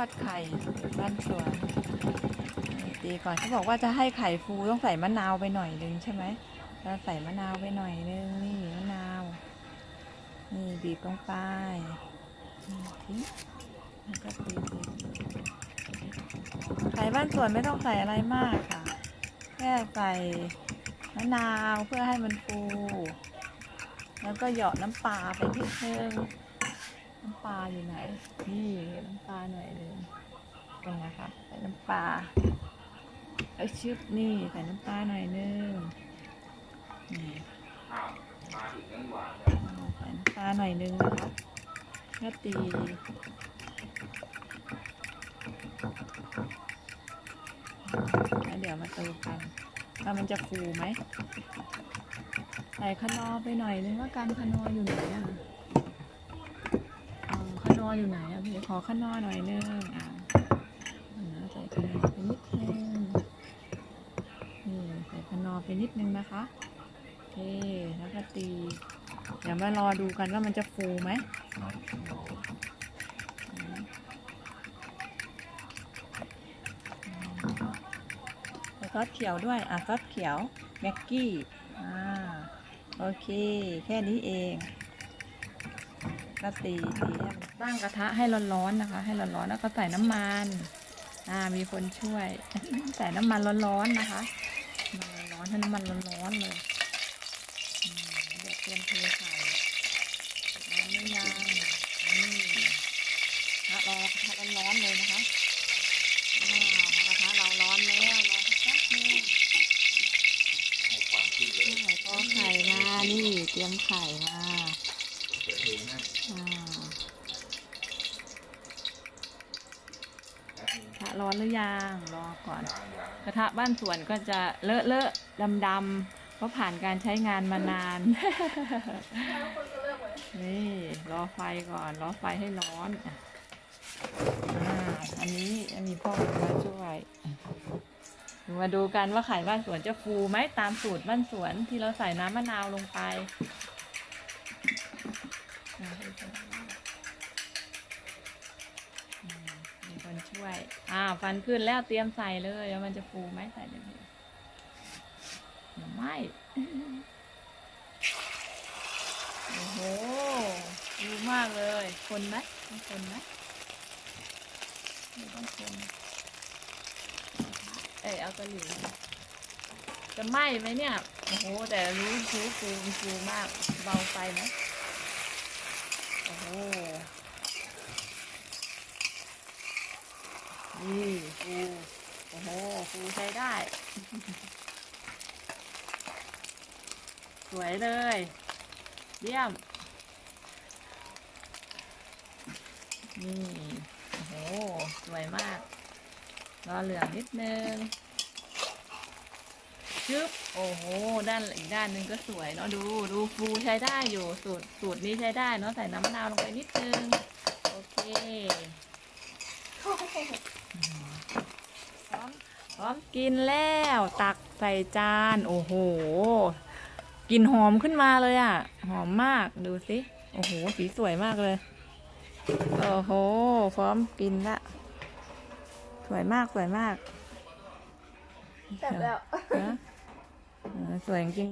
ทอดไข่บ้านสวนตีก่อนเขาบอกว่าจะให้ไข่ฟูต้องใส่มะนาวไปหน่อยนึงใช่ไหมเราใส่มะนาวไปหน่อยนึงนี่มะนาว นี่บีบลงไปนี่แล้วก็ตีไข่บ้านสวนไม่ต้องใส่อะไรมากค่ะ แค่ใส่มะนาวเพื่อให้มันฟู แล้วก็หยาะน้ำปลาไปนิดนึงน้ำปลาอยู่ไหน นี่น้ำปลาหน่อยเลย ตรงนะคะใส่น้ำปลาเอ้ยชึบนี่ใส่น้ำปลาหน่อยนึงนี่ใส่น้ำปลาหน่อยนึงนะคะก็ตีแล้วเดี๋ยวมาตูกันว่ามันจะฟูไหมใส่ขนอไปหน่อยนึงว่ากันขนออยู่ไหนอะเอาขนออยู่ไหนอะพี่ขอขนอหน่อยนึงอะเอานะใส่ขนอ ไปนิดนึงนี่ใส่ขนอไปนิดนึงนะคะโอเคแล้วก็ตี เดี๋ยวมารอดูกันว่ามันจะฟูไหมซอสเขียวด้วย อะซอสเขียว แม็กกี้ อ่า โอเค แค่นี้เองก็ตีตีให้มันตั้งกระทะให้ร้อนๆนะคะ ให้ร้อนๆแล้วก็ใส่น้ำมัน อ่ามีคนช่วย ใส่น้ำมันร้อนๆนะคะน้ำมันร้อนๆให้น้ำมันร้อนๆเลยอืมเดี๋ยวเตรียมเทใส่ร้อนไม่ยังนี่กระทะรอกระทะร้อนๆเลยนะคะอ่ากระทะเราร้อนแล้วรอสักแป๊บนึงใส่ก็ไข่มานี่เตรียมไข่มาอ่า ร้อนหรือยังรอก่อน กระทะบ้านสวนก็จะเลอะเลอะดำดำๆเพราะผ่านการใช้งานมานาน นี่รอไฟก่อนรอไฟให้ร้อนอ่าอันนี้มีพ่อมาช่วยมาดูกันว่าไข่บ้านสวนจะฟูไหมตามสูตรบ้านสวนที่เราใส่น้ำมะนาวลงไปอ่า อืม วย อ่า ฟันขึ้นแล้วเตรียมใส่เลยแล้วมันจะฟูไหมใส่เลยพี่หรือไม่โอ้โหฟูมากเลย คนไหมคนไหมไม่ต้องคนเอ้ยเอากระหลิวจะไหม้ไหมเนี่ย โอ้โห แต่รู้ฟูฟูฟูมาก เบาไฟไหมโอ้โห นี่ฟูโอ้โหฟูใช้ได้ สวยเลย เยี่ยม นี่ โอ้โห สวยมาก รอเหลืองนิดนึงชึบโอ้โห ด้านอีกด้านหนึ่งก็สวยเนาะ ดู ดูฟูใช้ได้อยู่ สูตร สูตรนี้ใช้ได้เนาะ ใส่น้ำมะนาวลงไปนิดนึง โอเค พร้อมพร้อมกินแล้วตักใส่จาน โอ้โหกลิ่นหอมขึ้นมาเลยอะ่ะ หอมมากดูสิ โอ้โห สีสวยมากเลย โอ้โห พร้อมกินละ สวยมากสวยมาก แซ่บแล้วนะเออสวยจริง